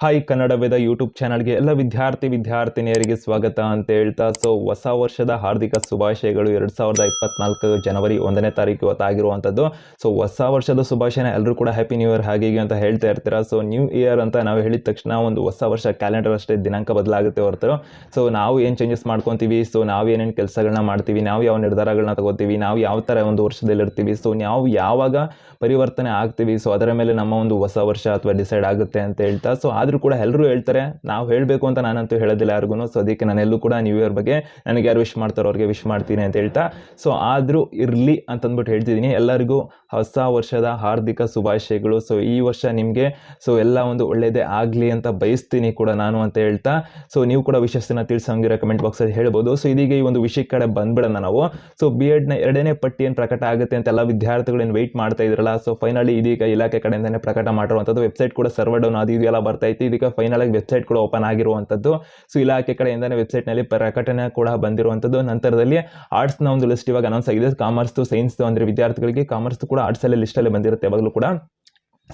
Hi Kannada Veda YouTube ಚಾನಲ್ಗೆ ಎಲ್ಲ ವಿದ್ಯಾರ್ಥಿ, ವಿದ್ಯಾರ್ಥಿನಿಯರಿಗೆ ಸ್ವಾಗತ ಅಂತ ಹೇಳ್ತಾ ಸೊ ಹೊಸ ವರ್ಷದ ಹಾರ್ದಿಕ ಶುಭಾಶಯಗಳು ಎರಡು ಸಾವಿರದ ಇಪ್ಪತ್ನಾಲ್ಕು ಜನವರಿ ಒಂದನೇ ತಾರೀಕು ಇವತ್ತಾಗಿರುವಂಥದ್ದು ಸೊ ಹೊಸ ವರ್ಷದ ಶುಭಾಶಯನ ಎಲ್ಲರೂ ಕೂಡ ಹ್ಯಾಪಿ ನ್ಯೂ ಇಯರ್ ಹಾಗೆ ಅಂತ ಹೇಳ್ತಾ ಇರ್ತೀರಾ. ಸೊ ನ್ಯೂ ಇಯರ್ ಅಂತ ನಾವು ಹೇಳಿದ ತಕ್ಷಣ ಒಂದು ಹೊಸ ವರ್ಷ ಕ್ಯಾಲೆಂಡರ್ ಅಷ್ಟೇ ದಿನಾಂಕ ಬದಲಾಗುತ್ತೆ ಹೊರತು. ಸೊ ನಾವು ಏನು ಚೇಂಜಸ್ ಮಾಡ್ಕೊತೀವಿ? ಸೊ ನಾವು ಏನೇನು ಕೆಲಸಗಳನ್ನ ಮಾಡ್ತೀವಿ? ನಾವು ಯಾವ ನಿರ್ಧಾರಗಳನ್ನ ತಗೋತೀವಿ? ನಾವು ಯಾವ ಥರ ಒಂದು ವರ್ಷದಲ್ಲಿ ಇರ್ತೀವಿ ಸೊ ನಾವು ಯಾವಾಗ ಪರಿವರ್ತನೆ ಆಗ್ತೀವಿ? ಸೊ ಅದರ ಮೇಲೆ ನಮ್ಮ ಒಂದು ಹೊಸ ವರ್ಷ ಅಥವಾ ಡಿಸೈಡ್ ಆಗುತ್ತೆ ಅಂತ ಹೇಳ್ತಾ ಸೊ ಆದರೂ ಕೂಡ ಎಲ್ಲರೂ ಹೇಳ್ತಾರೆ, ನಾವು ಹೇಳಬೇಕು ಅಂತ ನಾನಂತೂ ಹೇಳೋದಿಲ್ಲ ಯಾರಿಗೂ ಸೊ ಅದಕ್ಕೆ ನಾನೆಲ್ಲೂ ಕೂಡ ನ್ಯೂ ಇಯರ್ ಬಗ್ಗೆ ನನಗೆ ಯಾರು ವಿಶ್ ಮಾಡ್ತಾರೋ ಅವ್ರಿಗೆ ವಿಶ್ ಮಾಡ್ತೀನಿ ಅಂತ ಹೇಳ್ತಾ ಸೊ ಆದರೂ ಇರಲಿ ಅಂತಂದ್ಬಿಟ್ಟು ಹೇಳ್ತಿದ್ದೀನಿ. ಎಲ್ಲರಿಗೂ ಹೊಸ ವರ್ಷದ ಹಾರ್ದಿಕ ಶುಭಾಶಯಗಳು. ಸೊ ಈ ವರ್ಷ ನಿಮಗೆ ಸೊ ಎಲ್ಲ ಒಂದು ಒಳ್ಳೆಯದೇ ಆಗಲಿ ಅಂತ ಬಯಸ್ತೀನಿ ಕೂಡ ನಾನು ಅಂತ ಹೇಳ್ತಾ ಸೊ ನೀವು ಕೂಡ ವಿಶಸ್ಸನ್ನು ತಿಳಿಸೋಂಗಿರೋ ಕಮೆಂಟ್ ಬಾಕ್ಸಲ್ಲಿ ಹೇಳ್ಬೋದು. ಸೊ ಇದೀಗ ಈ ಒಂದು ವಿಷಯ ಕಡೆ ಬಂದ್ಬಿಡೋಣ ನಾವು. ಸೊ ಬಿ ಎಡ್ನ ಎರಡನೇ ಪಟ್ಟಿ ಏನು ಪ್ರಕಟ ಆಗುತ್ತೆ ಅಂತ ಎಲ್ಲ ವಿದ್ಯಾರ್ಥಿಗಳು ಏನು ವೆಯ್ಟ್ ಮಾಡ್ತಾ ಇದ್ರಲ್ಲ ಸೊ ಫೈನಲಿ ಇದೀಗ ಇಲಾಖೆ ಕಡೆಯಿಂದನೇ ಪ್ರಕಟ ಮಾಡಿರುವಂಥದ್ದು. ವೆಬ್ಸೈಟ್ ಕೂಡ ಸರ್ವರ್ ಡೌನ್ ಅದು ಇದೆಲ್ಲ ಬರ್ತಾ ಇತ್ತು ಇದಕ್ಕೆ ಫೈನಲ್ ಆಗಿ ವೆಬ್ಸೈಟ್ ಕೂಡ ಓಪನ್ ಆಗಿರುವಂಥದ್ದು ಸೊ ಇಲಾಖೆ ಕಡೆಯಿಂದನೇ ವೆಬ್ಸೈಟ್ನಲ್ಲಿ ಪ್ರಕಟಣೆ ಕೂಡ ಬಂದಿರುವಂಥದ್ದು ನಂತರದಲ್ಲಿ ಆರ್ಟ್ಸ್ನ ಒಂದು ಲಿಸ್ಟ್ ಇವಾಗ ಅನೌನ್ಸ್ ಆಗಿದೆ. ಕಾಮರ್ಸ್ದು ಸೈನ್ಸ್ದು ಅಂದರೆ ವಿದ್ಯಾರ್ಥಿಗಳಿಗೆ ಕಾಮರ್ಸ್ ಕೂಡ ಆರ್ಟ್ಸಲ್ಲಿ ಲಿಸ್ಟಲ್ಲಿ ಬಂದಿರುತ್ತೆ. ಯಾವಾಗಲೂ ಕೂಡ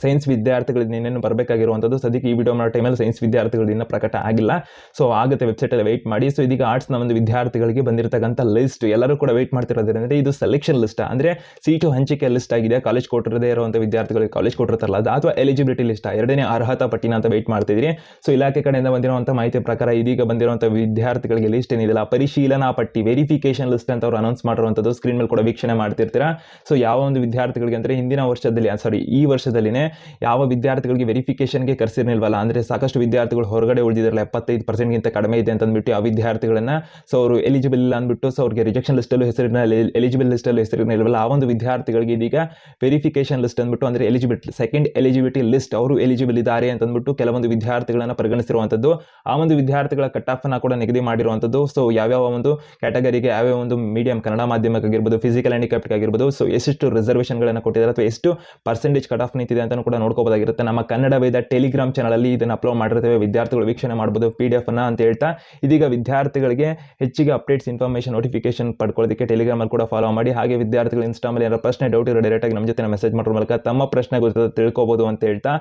ಸೈನ್ಸ್ ವಿದ್ಯಾರ್ಥಿಗಳಿಂದ ಇನ್ನೇನು ಬರಬೇಕಾಗಿರುವಂಥದ್ದು ಸದ್ಯಕ್ಕೆ ಈ ವಿಡಿಯೋ ಮಾಡೋ ಟೈಮಲ್ಲಿ ಸೈನ್ಸ್ ವಿದ್ಯಾರ್ಥಿಗಳು ಇನ್ನೂ ಪ್ರಕಟ ಆಗಿಲ್ಲ. ಸೊ ಆಗುತ್ತೆ ವೆಬ್ಸೈಟಲ್ಲಿ ವೆಯ್ಟ್ ಮಾಡಿ. ಸೊ ಇದೀಗ ಆರ್ಟ್ಸ್ನ ಒಂದು ವಿದ್ಯಾರ್ಥಿಗಳಿಗೆ ಬಂದಿರತಕ್ಕಂಥ ಲಿಸ್ಟ್ ಎಲ್ಲರೂ ಕೂಡ ವೆಯ್ಟ್ ಮಾಡ್ತಿರೋದ್ರಿಂದ ಇದು ಸೆಲೆಕ್ಷನ್ ಲಿಸ್ಟ್ ಅಂದರೆ ಸೀಟು ಹಂಚಿಕೆ ಲಿಸ್ಟ್ ಆಗಿದೆ. ಕಾಲೇಜ್ ಕೊಟ್ಟಿರದೇ ಇರುವಂಥ ವಿದ್ಯಾರ್ಥಿಗಳಿಗೆ ಕಾಲೇಜ್ ಕೊಟ್ಟಿರ್ತಾರಲ್ಲ, ಅದು ಅಥವಾ ಎಲಿಜಿಬಿಲಿಟಿ ಲಿಸ್ಟ್ ಎರಡನೇ ಅರ್ಹತಾ ಪಟ್ಟಿನ ಅಂತ ವೆಯ್ಟ್ ಮಾಡ್ತಿದ್ರಿ ಸೊ ಇಲಾಖೆ ಕಡೆಯಿಂದ ಬಂದಿರುವಂಥ ಮಾಹಿತಿ ಪ್ರಕಾರ ಇದೀಗ ಬಂದಿರುವಂಥ ವಿದ್ಯಾರ್ಥಿಗಳಿಗೆ ಲಿಸ್ಟ್ ಏನಿದೆಲ್ಲ ಪರಿಶೀಲನಾ ಪಟ್ಟಿ ವೆರಿಫಿಕೇಶನ್ ಲಿಸ್ಟ್ ಅಂತ ಅವರು ಅನೌನ್ಸ್ ಮಾಡಿರುವಂಥದ್ದು ಸ್ಕ್ರೀನ್ ಮೇಲೆ ಕೂಡ ವೀಕ್ಷಣೆ ಮಾಡ್ತಿರ್ತೀರಾ. ಸೊ ಯಾವ ಒಂದು ವಿದ್ಯಾರ್ಥಿಗಳಿಗೆ ಅಂದರೆ ಹಿಂದಿನ ವರ್ಷದಲ್ಲಿ ಸಾರಿ ಈ ವರ್ಷದಲ್ಲಿನೇ ಯಾವ ವಿದ್ಯಾರ್ಥಿಗಳಿಗೆ ವೆರಿಫಿಕೇಶನ್ಗೆ ಕರೆಸಿರ್ನಿಲ್ವಲ್ಲ ಅಂದರೆ ಸಾಕಷ್ಟು ವಿದ್ಯಾರ್ಥಿಗಳು ಹೊರಗಡೆ ಉಳಿದಿದ್ರಲ್ಲ ಎಪ್ಪತ್ತೈದು ಪರ್ಸೆಂಟ್ಗಿಂತ ಕಡಿಮೆ ಇದೆ ಅಂತ ಅಂದ್ಬಿಟ್ಟು ಆ ವಿದ್ಯಾರ್ಥಿಗಳನ್ನು ಸೊ ಅವರು ಎಲಿಜಿಬಲ್ ಇಲ್ಲ ಅಂದ್ಬಿಟ್ಟು ಸೊ ಅವ್ರಿಗೆ ರಿಜೆಕ್ಷನ್ ಲಿಸ್ಟಲ್ಲೂ ಹೆಸರಿನ ಎಲಿಜಿಬಲ್ ಲಿಸ್ಟಲ್ಲೂ ಹೆಸರಿನಿಲ್ವಲ್ಲ ಆ ಒಂದು ವಿದ್ಯಾರ್ಥಿಗಳಿಗೆ ಇದೀಗ ವೆರಿಫಿಕೇಶನ್ ಲಿಸ್ಟ್ ಅಂದ್ಬಿಟ್ಟು ಅಂದರೆ ಎಲಿಜಿಬಿಲಿಟಿ ಸೆಕೆಂಡ್ ಎಲಿಜಿಬಿಲಿಟಿ ಲಿಸ್ಟ್ ಅವರು ಎಲಿಜಿಬಲ್ ಇದ್ದಾರೆ ಅಂತ ಅಂದ್ಬಿಟ್ಟು ಕೆಲವೊಂದು ವಿದ್ಯಾರ್ಥಿಗಳನ್ನು ಪರಿಗಣಿಸಿರುವಂಥದ್ದು ಆ ಒಂದು ವಿದ್ಯಾರ್ಥಿಗಳ ಕಟ್ ಆಫನ್ನು ಕೂಡ ನಿಗದಿ ಮಾಡಿರುವಂಥದ್ದು ಸೊ ಯಾವ್ಯಾವ ಒಂದು ಕ್ಯಾಟಗರಿಗೆ ಯಾವ್ಯಾವ ಒಂದು ಮೀಡಿಯಂ ಕನ್ನಡ ಮಾಧ್ಯಮಕ್ಕಾಗಿರ್ಬೋದು ಫಿಸಿಕಲ್ ಹ್ಯಾಂಡಿಕ್ಯಾಪ್ಟ್ ಆಗಿರ್ಬೋದು, ಸೊ ಎಷ್ಟು ರಿಸರ್ವೇಷನ್ಗಳನ್ನು ಕೊಟ್ಟಿದ್ದಾರೆ ಅಥವಾ ಎಷ್ಟು ಪರ್ಸೆಂಟೇಜ್ ಕಟ್ ಆಫ್ ನಿಂತಿದೆ ಅಂತ ಕೂಡ ನೋಡ್ಕೋಬೋದಾಗಿರುತ್ತೆ ನಮ್ಮ ಕನ್ನಡ ವೇದ ಟೆಲಿಗ್ರಾಮ್ ಚಾನಲಲ್ಲಿ ಇದನ್ನು ಅಪ್ಲೋಡ್ ಮಾಡಿರ್ತೇವೆ. ವಿದ್ಯಾರ್ಥಿಗಳು ವೀಕ್ಷಣೆ ಮಾಡ್ಬೋದು ಪಿ ಡಿ ಎಫ್ನ ಅಂತ ಹೇಳ್ತಾ. ಇದೀಗ ವಿದ್ಯಾರ್ಥಿಗಳಿಗೆ ಹೆಚ್ಚಿಗೆ ಅಪ್ಡೇಟ್ಸ್ ಇನ್ಫಾರ್ಮೇಷನ್ ನೋಟಿಫಿಕೇಶನ್ ಪಡ್ಕೊಳ್ಳೋದಕ್ಕೆ ಟೆಲಿಗ್ರಾಮಲ್ಲಿ ಕೂಡ ಫಾಲೋ ಮಾಡಿ. ಹಾಗೆ ವಿದ್ಯಾರ್ಥಿಗಳು ಇನ್ಸ್ಟಾಮಲ್ಲಿ ಏನಾರ ಪ್ರಶ್ನೆ ಡೌಟ್ ಇರೋ ಡೈರೆಕ್ಟಾಗಿ ನಮ್ಮ ಜೊತೆ ಮೆಸೇಜ್ ಮಾಡೋ ಮೂಲಕ ತಮ್ಮ ಪ್ರಶ್ನೆ ಗೊತ್ತ ತಿಳ್ಕೊಬೋದು ಅಂತ ಹೇಳ್ತಾ.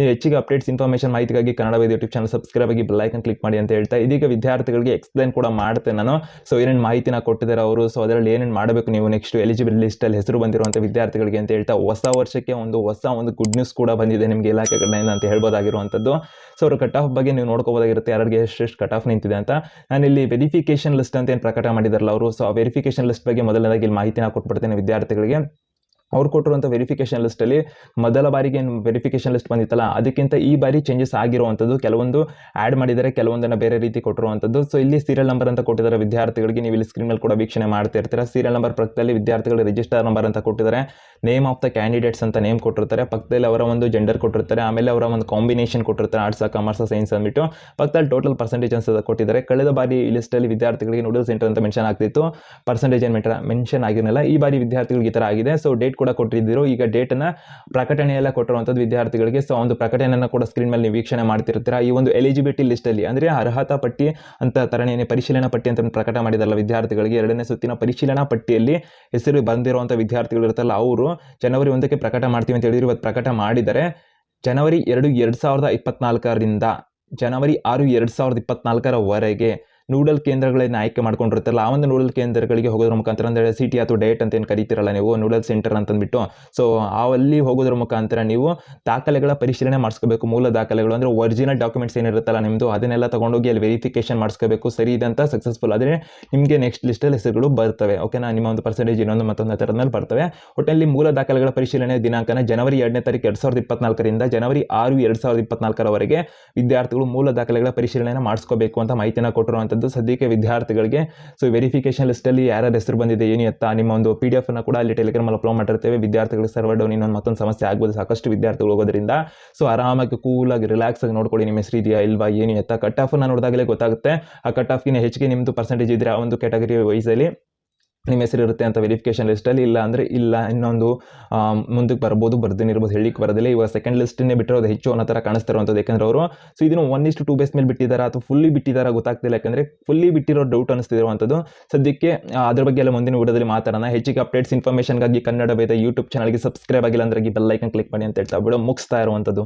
ಈ ಹೆಚ್ಚಿಗೆ ಅಪ್ಡೇಟ್ಸ್ ಇನ್ಫಾರ್ಮೇಷನ್ ಮಾಹಿತಿಗಾಗಿ Kannada Veda YouTube channel subscribe ಆಗಿ ಬೆಲ್ಲೈಕನ್ ಕ್ಲಿಕ್ ಮಾಡಿ ಅಂತ ಹೇಳ್ತಾ ಇದೀಗ ವಿದ್ಯಾರ್ಥಿಗಳಿಗೆ ಎಕ್ಸ್ಪ್ಲೈನ್ ಕೂಡ ಮಾಡ್ತೇನೆ ನಾನು. ಸೊ ಏನೇನು ಮಾಹಿತಿನ ಕೊಟ್ಟಿದ್ದಾರೆ ಅವರು? ಸೊ ಅದರಲ್ಲಿ ಏನೇನು ಮಾಡಬೇಕು ನೀವು ನೆಕ್ಸ್ಟ್ ಎಲಿಜಿಬಲ್ ಲಿಸ್ಟಲ್ಲಿ ಹೆಸರು ಬಂದಿರುವಂಥ ವಿದ್ಯಾರ್ಥಿಗಳಿಗೆ ಅಂತ ಹೇಳ್ತಾ ಹೊಸ ವರ್ಷಕ್ಕೆ ಒಂದು ಹೊಸ ಒಂದು ಗುಡ್ ನ್ಯೂಸ್ ಕೂಡ ಬಂದಿದೆ ನಿಮಗೆ ಇಲಾಖೆ ಕಡೆಯಿಂದ ಅಂತ ಹೇಳ್ಬೋದಾಗಿರುವಂಥದ್ದು. ಸೊ ಅವರು ಕಟ್ ಆಫ್ ಬಗ್ಗೆ ನೀವು ನೋಡ್ಕೋಬೋದಾಗಿರುತ್ತೆ ಯಾರಿಗೆ ಎಷ್ಟೆಷ್ಟು ಕಟ್ ಆಫ್ ನಿಂತಿದೆ ಅಂತ. ನಾನು ಇಲ್ಲಿ ವೆರಿಫಿಕೇಷನ್ ಲಿಸ್ಟ್ ಅಂತ ಏನು ಪ್ರಕಟ ಮಾಡಿದಾರಲ್ಲ ಅವರು? ಸೊ ಆ ವೆರಿಫಿಕೇಷನ್ ಲಿಸ್ಟ್ ಬಗ್ಗೆ ಮೊದಲನೇದಾಗಿ ಇಲ್ಲಿ ಮಾಹಿತಿನ ಕೊಟ್ಬಿಡ್ತೇನೆ ವಿದ್ಯಾರ್ಥಿಗಳಿಗೆ. ಅವ್ರು ಕೊಟ್ಟಿರುವಂಥ ವೆರಿಫಿಕೇಷನ್ ಲಿಸ್ಟಲ್ಲಿ ಮೊದಲ ಬಾರಿಗೆ ಏನು ವೆರಿಫಿಕೇಷನ್ ಲಿಸ್ಟ್ ಬಂದಿತ್ತಲ್ಲ, ಅದಕ್ಕಿಂತ ಈ ಬಾರಿ ಚೇಂಜಸ್ ಆಗಿರುವಂಥದ್ದು ಕೆಲವೊಂದು ಆ್ಯಡ್ ಮಾಡಿದರೆ ಕೆಲವೊಂದನ್ನು ಬೇರೆ ರೀತಿ ಕೊಟ್ಟಿರುವಂಥದ್ದು. ಸೊ ಇಲ್ಲಿ ಸೀರಿಯಲ್ ನಂಬರ್ ಅಂತ ಕೊಟ್ಟಿದ್ದಾರೆ ವಿದ್ಯಾರ್ಥಿಗಳಿಗೆ, ನೀವು ಇಲ್ಲಿ ಸ್ಕ್ರೀನ್ ಮೇಲೆ ಕೂಡ ವೀಕ್ಷಣೆ ಮಾಡ್ತಾ ಇರ್ತೀರ. ಸೀರಿಯಲ್ ನಂಬರ್ ಪಕ್ಕದಲ್ಲಿ ವಿದ್ಯಾರ್ಥಿಗಳು ರಿಜಿಸ್ಟರ್ ನಂಬರ್ ಅಂತ ಕೊಟ್ಟಿದ್ದಾರೆ. ನೇಮ್ ಆಫ್ ದ ಕ್ಯಾಂಡಿಡೇಟ್ಸ್ ಅಂತ ನೇಮ್ ಕೊಟ್ಟಿರ್ತಾರೆ. ಪಕ್ಕದಲ್ಲಿ ಅವರ ಒಂದು ಜೆಂಡರ್ ಕೊಟ್ಟಿರ್ತಾರೆ. ಆಮೇಲೆ ಅವರ ಒಂದು ಕಾಂಬಿನೇಷನ್ ಕೊಟ್ಟಿರ್ತಾರೆ ಆರ್ಟ್ಸ್ ಕಾಮರ್ಸ್ ಸೈನ್ಸ್ ಅಂದ್ಬಿಟ್ಟು. ಪಕ್ಕದಲ್ಲಿ ಟೋಟಲ್ ಪರ್ಸೆಂಟೇಜ್ ಅಂತ ಕೊಟ್ಟಿದ್ದಾರೆ. ಕಳೆದ ಬಾರಿ ಲಿಸ್ಟಲ್ಲಿ ವಿದ್ಯಾರ್ಥಿಗಳಿಗೆ ನೂಡಲ್ ಸೆಂಟರ್ ಅಂತ ಮೆನ್ಷನ್ ಆಗ್ತಿತ್ತು. ಪರ್ಸೆಂಟೇಜ್ ಏನು ಮೆನ್ಷನ್ ಆಗಿರಲಿಲ್ಲ. ಈ ಬಾರಿ ವಿದ್ಯಾರ್ಥಿಗಳಿಗೆ ಈ ಥರ ಆಗಿದೆ. ಸೊ ಡೇಟ್ ಕೂಡ ಕೊಟ್ಟಿದ್ದೀರೋ, ಈಗ ಡೇಟನ್ನು ಪ್ರಕಟಣೆಯೆಲ್ಲ ಕೊಟ್ಟಿರುವಂಥದ್ದು ವಿದ್ಯಾರ್ಥಿಗಳಿಗೆ. ಸೊ ಒಂದು ಪ್ರಕಟಣೆಯನ್ನು ಕೂಡ ಸ್ಕ್ರೀನ್ ಮೇಲೆ ನೀವು ವೀಕ್ಷಣೆ ಮಾಡ್ತಿರ್ತೀರಾ? ಈ ಒಂದು ಎಲಿಜಿಬಿಲಿಟಿ ಲಿಸ್ಟಲ್ಲಿ ಅಂದರೆ ಅರ್ಹತಾ ಪಟ್ಟಿ ಅಂತ ತರಣೇನೆ ಪರಿಶೀಲನಾ ಪಟ್ಟಿ ಅಂತ ಪ್ರಕಟ ಮಾಡಿದಾರಲ್ಲ ವಿದ್ಯಾರ್ಥಿಗಳಿಗೆ. ಎರಡನೇ ಸುತ್ತಿನ ಪರಿಶೀಲನಾ ಪಟ್ಟಿಯಲ್ಲಿ ಹೆಸರು ಬಂದಿರುವಂಥ ವಿದ್ಯಾರ್ಥಿಗಳು ಇರುತ್ತಲ್ಲ, ಅವರು ಜನವರಿ ಒಂದಕ್ಕೆ ಪ್ರಕಟ ಮಾಡ್ತೀವಿ ಅಂತ ಹೇಳಿದ್ರು, ಇವತ್ತು ಪ್ರಕಟ ಮಾಡಿದರೆ, ಜನವರಿ ಎರಡು ಎರಡು ಸಾವಿರದ ಇಪ್ಪತ್ನಾಲ್ಕರಿಂದ, ಜನವರಿ ಆರು, ಎರಡು ಸಾವಿರದ ಇಪ್ಪತ್ನಾಲ್ಕರವರೆಗೆ ನೂಡಲ್ ಕೇಂದ್ರಗಳನ್ನ ಆಯ್ಕೆ ಮಾಡ್ಕೊಂಡಿರ್ತಾರಲ್ಲ, ಆ ಒಂದು ನೂಡಲ್ ಕೇಂದ್ರಗಳಿಗೆ ಹೋಗೋದ್ರ ಮುಖಾಂತರ ಅಂದರೆ ಸಿಟಿ ಅಥವಾ ಡಯಟ್ ಅಂತ ಏನು ಕರಿತೀರಲ್ಲ ನೀವು, ನೂಡಲ್ ಸೆಂಟರ್ ಅಂತಂದ್ಬಿಟ್ಟು. ಸೊ ಅಲ್ಲಿ ಹೋಗೋದ್ರ ಮುಖಾಂತರ ನೀವು ದಾಖಲೆಗಳ ಪರಿಶೀಲನೆ ಮಾಡಿಸ್ಕೋಬೇಕು, ಮೂಲ ದಾಖಲೆಗಳು. ಅಂದರೆ ಒರಿಜಿನಲ್ ಡಾಕ್ಯುಮೆಂಟ್ಸ್ ಏನಿರುತ್ತಲ್ಲ ನಿಮ್ಮದು ಅದನ್ನೆಲ್ಲ ತೊಗೊಂಡೋಗಿ ಅಲ್ಲಿ ವೆರಿಫಿಕೇಷನ್ ಮಾಡಿಸ್ಕೋಬೇಕು. ಸರಿ ಇದಂತ ಸಕ್ಸಸ್ಫುಲ್ ಆದರೆ ನಿಮಗೆ ನೆಕ್ಸ್ಟ್ ಲಿಸ್ಟಲ್ಲಿ ಹೆಸರುಗಳು ಬರ್ತವೆ. ಓಕೆನಾ ನಿಮ್ಮ ಒಂದು ಪರ್ಸೆಂಟೇಜ್ ಇನ್ನೊಂದು ಮತ್ತೊಂದು ಥರದಲ್ಲಿ ಬರ್ತವೆ. ಒಟ್ಟಲ್ಲಿ ಮೂಲ ದಾಖಲೆಗಳ ಪರಿಶೀಲನೆ ದಿನಾಂಕನ ಜನವರಿ ಎರಡನೇ ತಾರೀಕು ಎರಡು ಸಾವಿರದ ಇಪ್ಪತ್ನಾಲ್ಕರಿಂದ ಜನವರಿ ಆರು ಎರಡು ಸಾವಿರದ ಇಪ್ಪತ್ನಾಲ್ಕರವರೆಗೆ ವಿದ್ಯಾರ್ಥಿಗಳು ಮೂಲ ದಾಖಲೆಗಳ ಪರಿಶೀಲನೆ ಮಾಡಿಸ್ಕೋಬೇಕು ಅಂತ ಮಾಹಿತಿನ ಕೊಟ್ಟಿರುವಂಥದ್ದು ಸದ್ಯಕ್ಕೆ ವಿದ್ಯಾರ್ಥಿಗಳಿಗೆ. ಸೊ ವೆರಿಫಿಕೇಶನ್ ಲಿಸ್ಟಲ್ಲಿ ಯಾರ್ಯಾರ ಹೆಸರು ಬಂದಿದೆ, ಏನು ಎತ್ತ, ನಿಮ್ಮ ಒಂದು ಪಿ ಡಿ ಎಫ್ನ ಕೂಡ ಅಲ್ಲಿ ಟೆಲಿಗ್ರಾಮಲ್ಲಿ ಅಪ್ಲೋಡ್ ಮಾಡಿರ್ತೇವೆ. ವಿದ್ಯಾರ್ಥಿಗಳಿಗೆ ಸರ್ವರ್ ಡೌನ್ ಇನ್ನೊಂದು ಮತ್ತೊಂದು ಸಮಸ್ಯೆ ಆಗ್ಬೋದು, ಸಾಕಷ್ಟು ವಿದ್ಯಾರ್ಥಿಗಳು ಹೋಗೋದ್ರಿಂದ. ಸೊ ಆರಾಮಾಗಿ ಕೂಲಾಗಿ ರಿಲ್ಯಾಕ್ಸ್ ಆಗಿ ನೋಡ್ಕೊಳ್ಳಿ ನಿಮ್ಮ ಹೆಸರು ಇದೆಯಾ ಇಲ್ವಾ, ಏನು ಎತ್ತ. ಕಟ್ ಆಫ್ನ ನೋಡಿದಾಗಲೇ ಗೊತ್ತಾಗುತ್ತೆ. ಆ ಕಟ್ ಆಫ್ಗಿನ ಹೆಚ್ಚಿಗೆ ನಿಮ್ಮದು ಪರ್ಸೆಂಟೇಜ್ ಇದ್ರೆ ಆ ಒಂದು ಕ್ಯಾಟಗರಿ ವೈಸಲ್ಲಿ ನಿಮ್ಮ ಹೆಸರು ಇರುತ್ತೆ ಅಂತ ವೆರಿಫಿಕೇಶನ್ ಲಿಸ್ಟಲ್ಲಿ ಇಲ್ಲ ಅಂದರೆ ಇಲ್ಲ, ಇನ್ನೊಂದು ಮುಂದಕ್ಕೆ ಬರ್ಬೋದು ಬರ್ದೇನೆ ಇರ್ಬೋದು ಹೇಳಿಕ್ಕೆ ಬರೋದಿಲ್ಲ. ಇವಾಗ ಸೆಕೆಂಡ್ ಲಿಸ್ಟನ್ನೇ ಬಿಟ್ಟಿರೋದು ಹೆಚ್ಚು ಅನ್ನೋ ಥರ ಕಾಣಿಸ್ತಿರುವಂಥದ್ದು. ಯಾಕಂದ್ರೆ ಅವರು ಸೊ ಇದನ್ನು ಒನ್ ಇಷ್ಟು ಟೂ ಬೇಸ್ ಮೇಲೆ ಬಿಟ್ಟಿದ್ದಾರೆ ಅಥವಾ ಫುಲ್ಲಿ ಬಿಟ್ಟಿದ್ದಾರೆ ಗೊತ್ತಾಗ್ತಿಲ್ಲ. ಯಾಕಂದರೆ ಫುಲ್ಲಿ ಬಿಟ್ಟಿರೋ ಡೌಟ್ ಅನಿಸ್ತಿರುವಂಥದ್ದು ಸದ್ಯಕ್ಕೆ ಅದ್ರ ಬಗ್ಗೆ ಎಲ್ಲ ಮುಂದಿನ ವಿಡಿಯೋದಲ್ಲಿ ಮಾತಾಡೋಣ. ಹೆಚ್ಚಿಗೆ ಅಪ್ಡೇಟ್ಸ್ ಇನ್ಫಾರ್ಮೇಷನ್ಗಾಗಿ ಕನ್ನಡ ವೇದ ಯೂಟ್ಯೂಬ್ ಚಾನಲ್ಗೆ ಸಬ್ಸ್ಕ್ರೈಬ್ ಆಗಿಲ್ಲ ಅಂದ್ರೆ ಬೆಲ್ ಐಕನ್ ಕ್ಲಿಕ್ ಮಾಡಿ ಅಂತ ಹೇಳ್ತಾ ಬಿಡೋ. ಮುಗಿಸ್ತಾ ಇರುವಂಥದ್ದು.